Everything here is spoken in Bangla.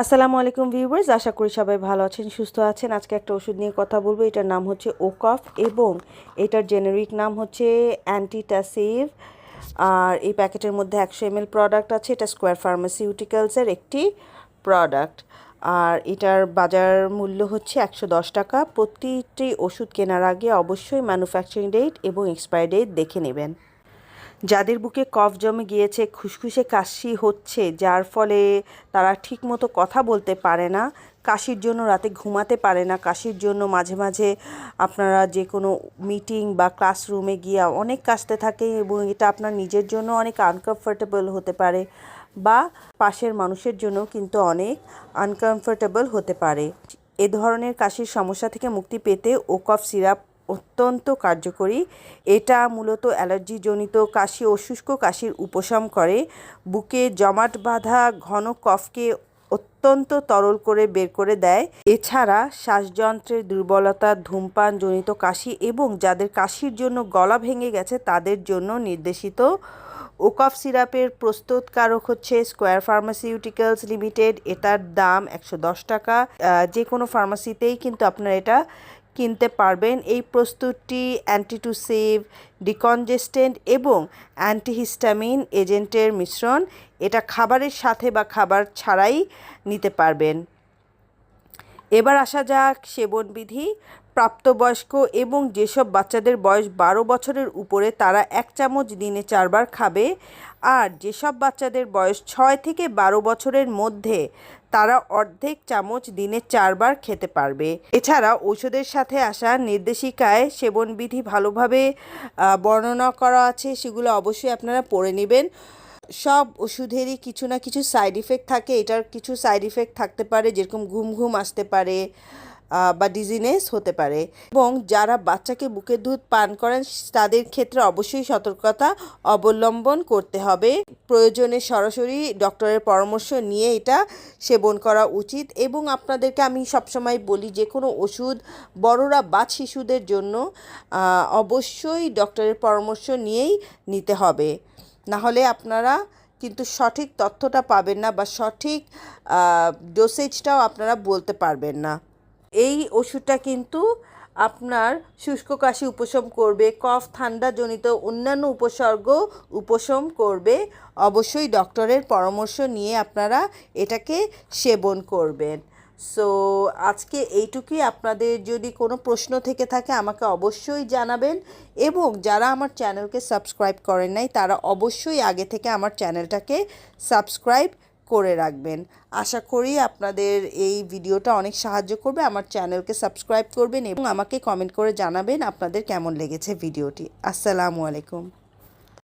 আসসালামু আলাইকুম ভিউয়ার্স, আশা করি সবাই ভালো আছেন, সুস্থ আছেন। আজকে একটা ওষুধ নিয়ে কথা বলব, এটার নাম হচ্ছে ওকফ এবং এটার জেনেরিক নাম হচ্ছে অ্যান্টিটাসিভ আর এই প্যাকেটের মধ্যে একশো এমএল প্রোডাক্ট আছে, এটা স্কোয়ার ফার্মাসিউটিক্যালসের একটি প্রোডাক্ট আর এটার বাজার মূল্য হচ্ছে একশো দশ টাকা। প্রতিটি ওষুধ কেনার আগে অবশ্যই ম্যানুফ্যাকচারিং ডেট এবং এক্সপায়ার ডেট দেখে নেবেন। যাদের বুকে কফ জমে গিয়েছে, খুসখুসে কাশি হচ্ছে, যার ফলে তারা ঠিকমতো কথা বলতে পারে না, কাশির জন্য রাতে ঘুমাতে পারে না, কাশির জন্য মাঝে মাঝে আপনারা যে কোনো মিটিং বা ক্লাসরুমে গিয়ে অনেক কাশতে থাকে এবং এটা আপনার নিজের জন্য অনেক আনকমফোর্টেবল হতে পারে বা পাশের মানুষের জন্য কিন্তু অনেক আনকমফোর্টেবল হতে পারে। এ ধরনের কাশির সমস্যা থেকে মুক্তি পেতে ওকফ সিরাপ অত্যন্ত কার্যকরী। এটা মূলত অ্যালার্জিজনিত কাশি ও শুষ্ক কাশির উপশম করে। বুকে জমাট বাঁধা ঘন কফকে অত্যন্ত তরল করে বের করে দেয়। এছাড়া শ্বাসযন্ত্রের দুর্বলতা, ধূমপানজনিত কাশি এবং যাদের কাশির জন্য গলা ভেঙে গেছে তাদের জন্য নির্দেশিত। ওকফ সিরাপের প্রস্তুতকারক হচ্ছে স্কোয়ার ফার্মাসিউটিক্যালস লিমিটেড। এটার দাম একশো দশ টাকা। যে কোনো ফার্মাসিতেই কিন্তু আপনারা এটা কিনতে পারবেন এই প্রস্তুতটি অ্যান্টিটুসিভ ডিকনজেস্টেন্ট এবং অ্যান্টিহিস্টামিন এজেন্টের মিশ্রণ। এটা খাবারের সাথে বা খাবার ছাড়াই নিতে পারবেন। এবার আসা যাক সেবনবিধি প্রাপ্তবয়স্ক এবং যেসব বাচ্চাদের বয়স বারো বছরের উপরে তারা এক চামচ দিনে চারবার খাবে। আর যেসব বাচ্চাদের বয়স ছয় থেকে বারো বছরের মধ্যে তারা অর্ধেক চামচ দিনে চারবার খেতে পারবে। এছাড়া ওষুধের সাথে আসা নির্দেশিকায় সেবনবিধি ভালোভাবে বর্ণনা করা আছে, সেগুলো অবশ্যই আপনারা পড়ে নেবেন। সব ওষুধেরই কিছু না কিছু সাইড ইফেক্ট থাকে, এটার কিছু সাইড ইফেক্ট থাকতে পারে, যেরকম ঘুম ঘুম আসতে পারে। বা ডিজিনেস হতে পারে। এবং যারা বাচ্চাকে বুকের দুধ পান করেন, তাদের ক্ষেত্রে অবশ্যই সতর্কতা অবলম্বন করতে হবে। প্রয়োজনে সরাসরি ডক্টরের পরামর্শ নিয়ে এটা সেবন করা উচিত। এবং আপনাদেরকে আমি সবসময় বলি, যে কোনো ওষুধ বড়রা বা শিশুদের জন্য অবশ্যই ডক্টরের পরামর্শ নিয়েই নিতে হবে। না হলে আপনারা কিন্তু সঠিক তথ্যটা পাবেন না বা সঠিক ডোসেজটাও আপনারা বলতে পারবেন না। এই ওষুধটা কিন্তু আপনার শুষ্ক কাশি উপশম করবে, কফ, ঠান্ডাজনিত অন্যান্য উপসর্গ উপশম করবে। অবশ্যই ডক্টরের পরামর্শ নিয়ে আপনারা এটাকে সেবন করবেন। সো আজকে এইটুকুই। আপনাদের যদি কোনো প্রশ্ন থেকে থাকে আমাকে অবশ্যই জানাবেন এবং যারা আমার চ্যানেলকে সাবস্ক্রাইব করেন নাই, তারা অবশ্যই আগে থেকে আমার চ্যানেলটাকে সাবস্ক্রাইব করে রাখবেন। আশা করি আপনাদের এই ভিডিওটা অনেক সাহায্য করবে। আমার চ্যানেলকে সাবস্ক্রাইব করবেন এবং আমাকে কমেন্ট করে জানাবেন আপনাদের কেমন লেগেছে ভিডিওটি। আসসালামু আলাইকুম।